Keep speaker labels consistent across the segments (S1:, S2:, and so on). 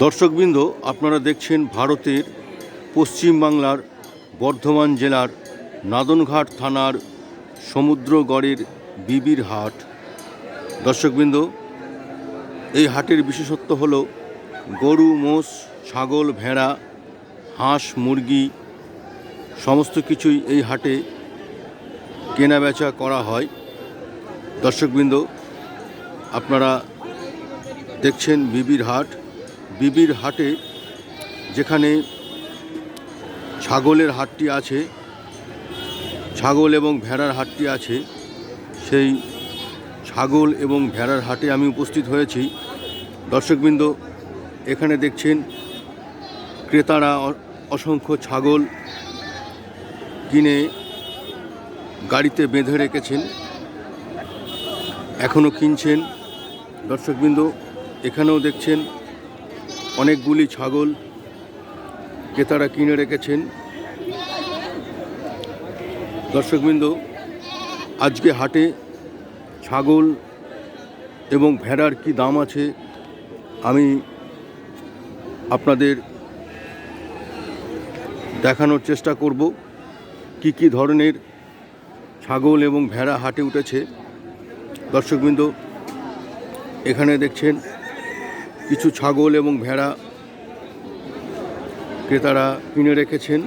S1: দর্শকবৃন্দ, আপনারা দেখছেন ভারতের পশ্চিমবাংলার বর্ধমান জেলার নাদনঘাট থানার সমুদ্রগড়ের বিবির হাট। দর্শকবৃন্দ, এই হাটের বিশেষত্ব হল গরু, মোষ, ছাগল, ভেড়া, হাঁস, মুরগি, সমস্ত কিছুই এই হাটে কেনাবেচা করা হয়। দর্শকবৃন্দ, আপনারা দেখছেন বিবির হাট। বিবির হাটে, যেখানে ছাগলের হাটটি আছে, ছাগল এবং ভেড়ার হাটটি আছে, সেই ছাগল এবং ভেড়ার হাটে আমি উপস্থিত হয়েছি। দর্শকবৃন্দ, এখানে দেখছেন ক্রেতারা অসংখ্য ছাগল কিনে গাড়িতে বেঁধে রেখেছেন এখনও কিনছেন। দর্শকবৃন্দ, এখানেও দেখছেন অনেকগুলি ছাগল ক্রেতারা কিনে রেখেছেন। দর্শকবৃন্দ, আজকে হাটে ছাগল এবং ভেড়ার কি দাম আছে, আমি আপনাদের দেখানোর চেষ্টা করব। কি কি ধরনের ছাগল এবং ভেড়া হাটে উঠেছে। দর্শকবৃন্দ, এখানে দেখছেন কিছু ছাগল এবং ভেড়া ক্রেতারা কিনে রেখেছেন।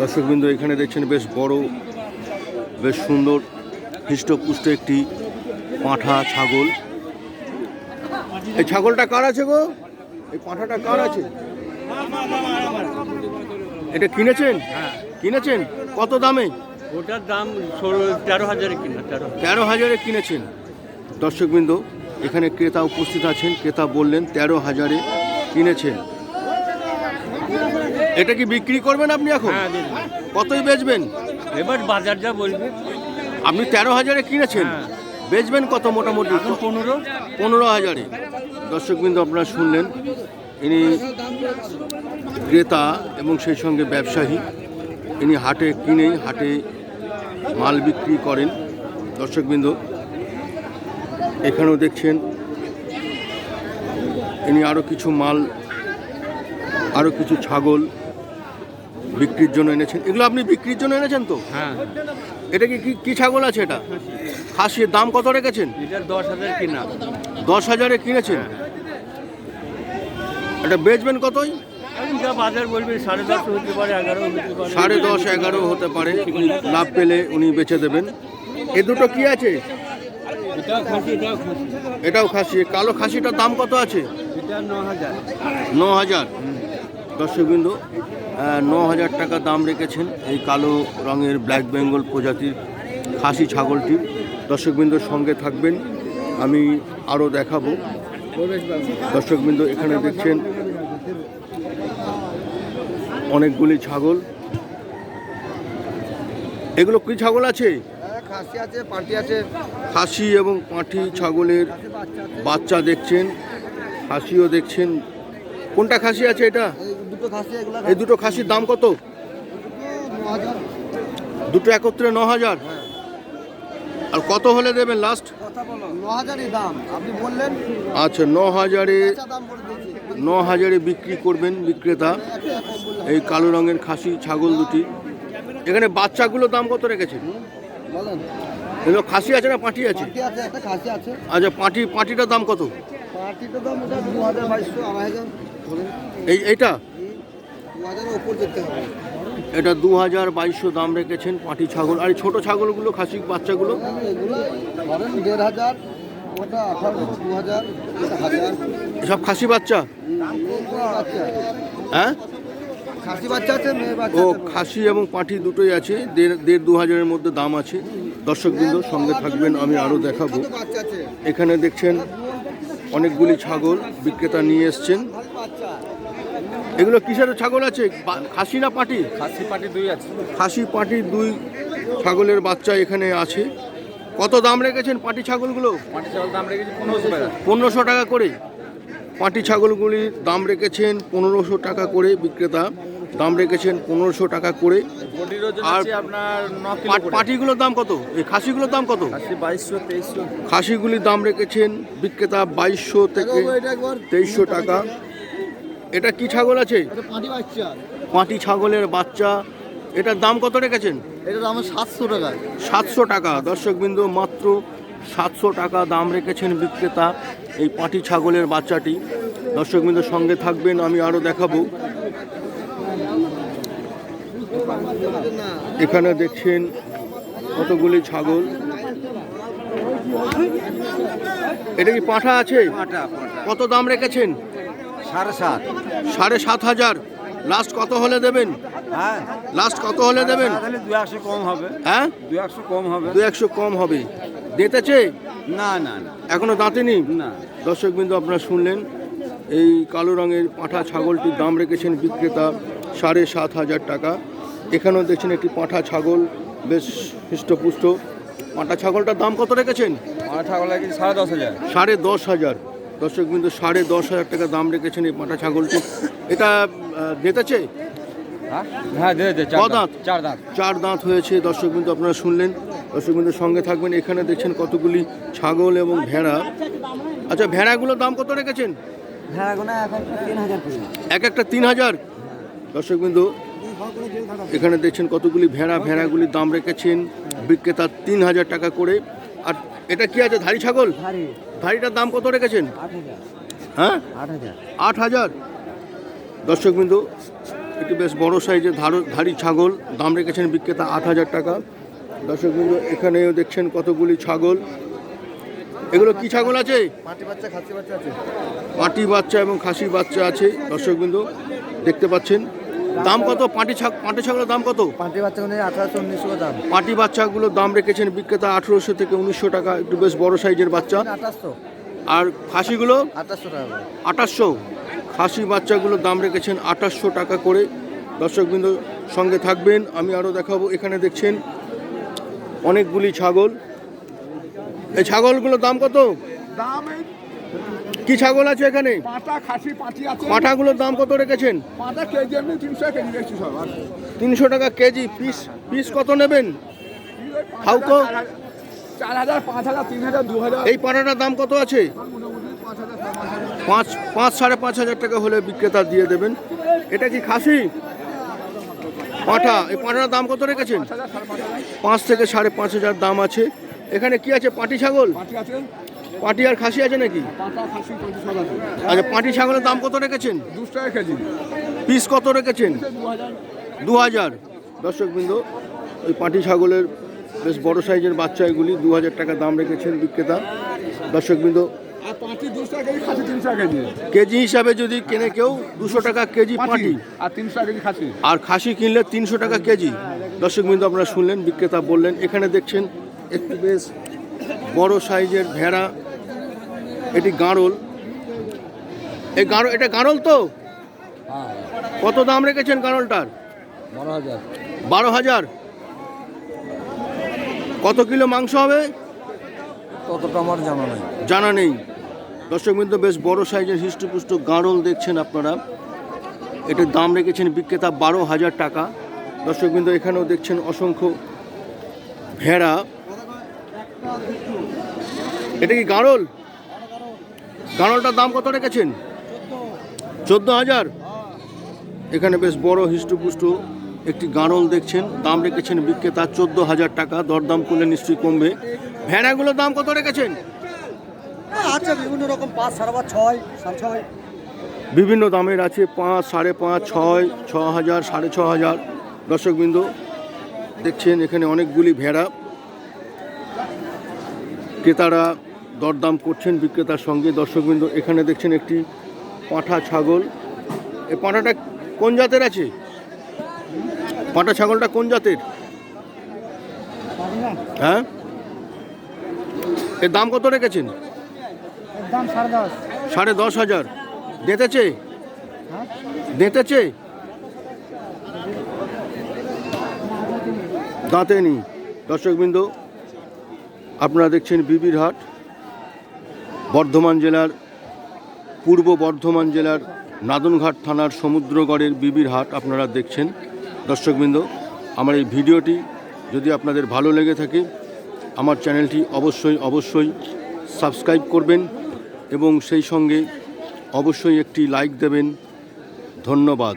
S1: দর্শকবৃন্দ এখানে দেখছেন বেশ বড় বেশ সুন্দর হৃষ্টপুষ্ট একটি পাঁঠা ছাগল। এই ছাগলটা কার আছে গো? এই পাঁঠাটা কার আছে? এটা কিনেছেন? কিনেছেন? কত দামে?
S2: ওটার দাম ষোলো তেরো হাজারে কিনা তেরো
S1: তেরো হাজারে কিনেছেন। দর্শকবৃন্দ এখানে ক্রেতা উপস্থিত আছেন। ক্রেতা বললেন তেরো হাজারে কিনেছেন। এটা কি বিক্রি করবেন আপনি এখন?
S2: হ্যাঁ
S1: কতই বেচবেন?
S2: এবার বাজার যা বলবে।
S1: আপনি তেরো হাজারে কিনেছেন।
S2: হ্যাঁ।
S1: বেচবেন কত মোটামুটি?
S2: পনেরো।
S1: পনেরো হাজারে। দর্শকবৃন্দ আপনারা শুনলেন ইনি ক্রেতা এবং সেই সঙ্গে ব্যবসায়ী। ইনি হাটে কিনেই হাটে মাল বিক্রি করেন। দর্শকবৃন্দ এখানেও দেখছেন। ইনি আরও কিছু মাল আরও কিছু ছাগল বিক্রির জন্য এনেছেন। এগুলো আপনি বিক্রির জন্য এনেছেন তো?
S2: হ্যাঁ।
S1: এটা কি কি- ছাগল আছে এটা? খাসির দাম কত রেখেছেন?
S2: দশ হাজার কিনা।
S1: দশ হাজারে কিনেছেন? এটা বেচবেন কতই?
S2: বাজার বলবে সাড়ে দশ হতে পারে এগারো হতে পারে।
S1: সাড়ে দশ এগারো হতে পারে। লাভ পেলে উনি বেচে দেবেন। এ দুটো কি আছে?
S2: এটাও খাসি।
S1: কালো খাসিটার দাম কত আছে?
S2: ন হাজার
S1: দর্শকবৃন্দ ন হাজার টাকা দাম রেখেছেন এই কালো রঙের ব্ল্যাক বেঙ্গল প্রজাতির খাসি ছাগলটির দর্শকবৃন্দর সঙ্গে থাকবেন, আমি আরও দেখাবো। দর্শকবৃন্দ এখানে দেখছেন, অনেকগুলি ছাগল। এগুলো কি ছাগল আছে?
S3: খাসি
S1: এবং পাঁঠি ছাগলের বাচ্চা দেখছেন খাসিও দেখছেন। কোনটা খাসি আছে এটা?
S3: এই দুটো
S1: খাসির দাম কত? দুটো একত্রে ন হাজার আর কত হলে দেবেন লাস্ট
S3: কথা বলো ন দাম আপনি বললেন।
S1: আচ্ছা ন হাজারে ন হাজারে বিক্রি করবেন বিক্রেতা। এই কালো রঙের খাসি ছাগল দুটি। এখানে বাচ্চাগুলোর দাম কত রেখেছেন?
S3: বলেন।
S1: এগুলো খাসি আছে না পাঁঠি আছে?
S3: পার্টি আছে একটা খাসি আছে।
S1: আচ্ছা পাঁঠি পাঁঠিটার দাম কত?
S3: পার্টিটার দাম ওটা দু হাজার বাইশশো আড়াই হাজার
S1: এই এইটা?
S3: দু হাজারের ওপর যেতে হবে।
S1: এটা দু হাজার বাইশশো দাম রেখেছেন পাঁঠি ছাগল। আর এই ছোটো ছাগলগুলো খাসি বাচ্চাগুলো?
S3: এগুলো ধরেন দেড় হাজার ওটা আঠারো দু হাজার হাজার।
S1: সব খাসি বাচ্চা। হ্যাঁ
S3: খাসি বাচ্চা আছে মেয়ে বাচ্চা
S1: ও খাসি এবং পাঁঠি দুটোই আছে। দেড় দেড় দু হাজারের মধ্যে দাম আছে। দর্শকবৃন্দ সঙ্গে থাকবেন আমি আরও দেখাবো। এখানে দেখছেন অনেকগুলি ছাগল বিক্রেতা নিয়ে এসছেন।
S3: বাচ্চা
S1: এগুলো কিসের ছাগল আছে? খাসি না পাটি
S2: খাসি পাটি দুই আছে।
S1: খাসি পাটি দুই ছাগলের বাচ্চা এখানে আছে। কত দাম রেখেছেন পাটি ছাগলগুলো?
S2: পাটি চাউল দাম রেখেছি পনেরোশো টাকা।
S1: পনেরোশো টাকা করে। পাটি ছাগলগুলির দাম রেখেছেন পনেরোশো টাকা করে বিক্রেতা। দাম রেখেছেন পনেরোশো টাকা করে। আর
S2: আপনার
S1: পাট- পাটিগুলোর দাম কত? এই খাসিগুলোর দাম কত?
S2: বাইশশো তেইশশো।
S1: খাসিগুলির দাম রেখেছেন বিক্রেতা বাইশশো থেকে তেইশশো টাকা। এটা কি ছাগল আছে?
S3: পাটি
S1: পাঁটি ছাগলের বাচ্চা। এটার দাম কত রেখেছেন?
S3: এটার দাম সাতশো টাকা।
S1: সাতশো টাকা। দর্শকবিন্দু মাত্র সাতশো টাকা দাম রেখেছেন বিক্রেতা এই পাঁটি ছাগলের বাচ্চাটি। দর্শকবিন্দুর সঙ্গে থাকবেন আমি আরও দেখাবো। এখানে দেখছেন কতগুলি ছাগল। এটা কি পাঁঠা আছে? কত দাম রেখেছেন?
S3: সাড়ে সাত।
S1: সাড়ে সাত হাজার। লাস্ট কত হলে দেবেন?
S2: হ্যাঁ।
S1: লাস্ট কত হলে দেবেন?
S2: দু একশো কম হবে।
S1: হ্যাঁ?
S2: দু একশো কম হবে।
S1: দু একশো কম হবে। দেতেছে?
S2: না না না।
S1: এখনও দাঁতেনি?
S2: না।
S1: দর্শক বিন্দু আপনারা শুনলেন এই কালো রঙের পাঁঠা ছাগলটির দাম রেখেছেন বিক্রেতা সাড়ে সাত হাজার টাকা। এখানেও দেখছেন একটি পাঁঠা ছাগল বেশ হৃষ্টপুষ্ট। পাঁঠা ছাগলটার দাম কত রেখেছেন?
S2: ছাগল সাড়ে দশ হাজার।
S1: সাড়ে দশ হাজার। দর্শক বিন্দু সাড়ে দশ হাজার টাকা দাম রেখেছেন এই পাঁঠা ছাগলটি। এটা দেতেছে
S2: হ্যাঁ? হ্যাঁ
S1: দাঁত?
S2: চার দাঁত।
S1: চার দাঁত হয়েছে দর্শক বিন্দু আপনারা শুনলেন। দর্শক বিন্দুর সঙ্গে থাকবেন। এখানে দেখছেন কতগুলি ছাগল এবং ভেড়া। আচ্ছা ভেড়াগুলোর দাম কত রেখেছেন?
S3: হাজার
S1: এক একটা তিন হাজার? দর্শক বিন্দু এখানে দেখছেন কতগুলি ভেড়া ভেড়াগুলির দাম রেখেছেন বিক্রেতা তিন হাজার টাকা করে। আর এটা কি আছে ধাড়ি ছাগল? ধাড়িটার দাম কত রেখেছেন? হ্যাঁ?
S3: আট হাজার।
S1: দর্শক বিন্দু একটি বেশ বড় সাইজের ধারো ধাড়ি ছাগল দাম রেখেছেন বিক্রেতা আট হাজার টাকা। দর্শক বিন্দু এখানেও দেখছেন কতগুলি ছাগল। এগুলো কি ছাগল আছে?
S3: পাটি বাচ্চা আছে।
S1: পাটি বাচ্চা এবং খাসি বাচ্চা আছে। দর্শক বিন্দু দেখতে পাচ্ছেন দাম কত? পাটি ছাগ পাটি ছাগলের দাম কত?
S3: পাটি বাচ্চা মানে আঠারোশো উনিশশো দাম।
S1: পাটি বাচ্চাগুলোর দাম রেখেছেন বিক্রেতা আঠেরোশো থেকে উনিশশো টাকা একটু বেশ বড় সাইজের বাচ্চা।
S3: আঠাশশো
S1: আর খাসিগুলো?
S3: আঠাশশো টাকা।
S1: আঠাশশো খাসি বাচ্চাগুলোর দাম রেখেছেন আঠাশশো টাকা করে। দর্শকবৃন্দ সঙ্গে থাকবেন আমি আরও দেখাবো। এখানে দেখছেন অনেকগুলি ছাগল। এই ছাগলগুলোর দাম কত?
S4: দাম
S1: কি ছাগল আছে এখানে?
S4: পাটা খাসি পাটি আছে।
S1: পাঁঠাগুলোর দাম কত রেখেছেন?
S4: পাটা কেজি তিনশো কেজি বেশি সব
S1: তিনশো টাকা কেজি পিস পিস কত নেবেন? হাউকো?
S4: চার হাজার পাঁচ হাজার তিন হাজার দু হাজার।
S1: এই পাঁঠাটার দাম কত আছে?
S4: পাঁচ পাঁচ
S1: সাড়ে পাঁচ হাজার টাকা হলে বিক্রেতা দিয়ে দেবেন। এটা কি খাসি? পাঁঠা এই পাঁঠাটার দাম কত রেখেছেন?
S4: পাঁচ
S1: থেকে সাড়ে পাঁচ হাজার দাম আছে। এখানে কি আছে পাটি ছাগল?
S4: পাটি
S1: আর খাসি আছে নাকি? আচ্ছা পাটি ছাগলের দাম কত রেখেছেন?
S4: দুশো টাকা কেজি।
S1: পিস কত রেখেছেন?
S4: দু হাজার
S1: দর্শকবৃন্দ ওই পাটি ছাগলের বেশ বড় সাইজের বাচ্চা এগুলি দু হাজার টাকা দাম রেখেছেন বিক্রেতা। দর্শকবৃন্দ
S4: কেজি
S1: হিসাবে যদি কেনে কেউ দুশো টাকা কেজি
S4: পাটি আর তিনশো কেজি খাসি।
S1: আর খাসি কিনলে তিনশো টাকা কেজি। দর্শকবৃন্দ আপনারা শুনলেন বিক্রেতা বললেন এখানে দেখছেন একটু বেশ বড় সাইজের ভেড়া এটি গাঁড়ল। এই গাঁড় এটা গাঁড়ল তো? কত দাম রেখেছেন গাঁড়লটার?
S3: বারো হাজার।
S1: বারো হাজার? কত কিলো মাংস হবে?
S3: ততটা আমার জানা নেই।
S1: জানা নেই। দর্শকবৃন্দ বেশ বড় সাইজের হৃষ্টপুষ্ট গাঁড়ল দেখছেন আপনারা। এটার দাম রেখেছেন বিক্রেতা বারো হাজার টাকা। দর্শকবৃন্দ এখানেও দেখছেন অসংখ্য ভেড়া। এটা কি গাঁড়ল? গাঁড়লটার দাম কত রেখেছেন? চোদ্দ হাজার। এখানে বেশ বড় হৃষ্টপুষ্ট একটি গাঁড়ল দেখছেন। দাম রেখেছেন বিক্রেতা চোদ্দ হাজার টাকা। দরদাম করলে নিশ্চয়ই কমবে। ভেড়াগুলোর দাম কত রেখেছেন?
S3: আচ্ছা বিভিন্ন রকম পাঁচ সাড়ে পাঁচ ছয় সাড়ে ছয়।
S1: বিভিন্ন দামের আছে পাঁচ সাড়ে পাঁচ ছয় ছ হাজার সাড়ে ছ হাজার দর্শকবৃন্দ দেখছেন এখানে অনেকগুলি ভেড়া। ক্রেতারা দরদাম করছেন বিক্রেতার সঙ্গে। দর্শকবৃন্দ, এখানে দেখছেন একটি পাঁঠা ছাগল। এই পাঁঠাটা কোন জাতের আছে? পাঁঠা ছাগলটা কোন জাতের? হ্যাঁ? এর দাম কত রেখেছেন? সাড়ে দশ হাজার। দেতেছে? দেতেছে? দাঁতে নি দর্শকবৃন্দ, আপনারা দেখছেন বিবির হাট। বর্ধমান জেলার, পূর্ব বর্ধমান জেলার নাদনঘাট থানার সমুদ্রগড়ের বিবির হাট আপনারা দেখছেন। দর্শকবৃন্দ, আমার এই ভিডিওটি যদি আপনাদের ভালো লেগে থাকে, আমার চ্যানেলটি অবশ্যই অবশ্যই সাবস্ক্রাইব করবেন এবং সেই সঙ্গে অবশ্যই একটি লাইক দেবেন। ধন্যবাদ।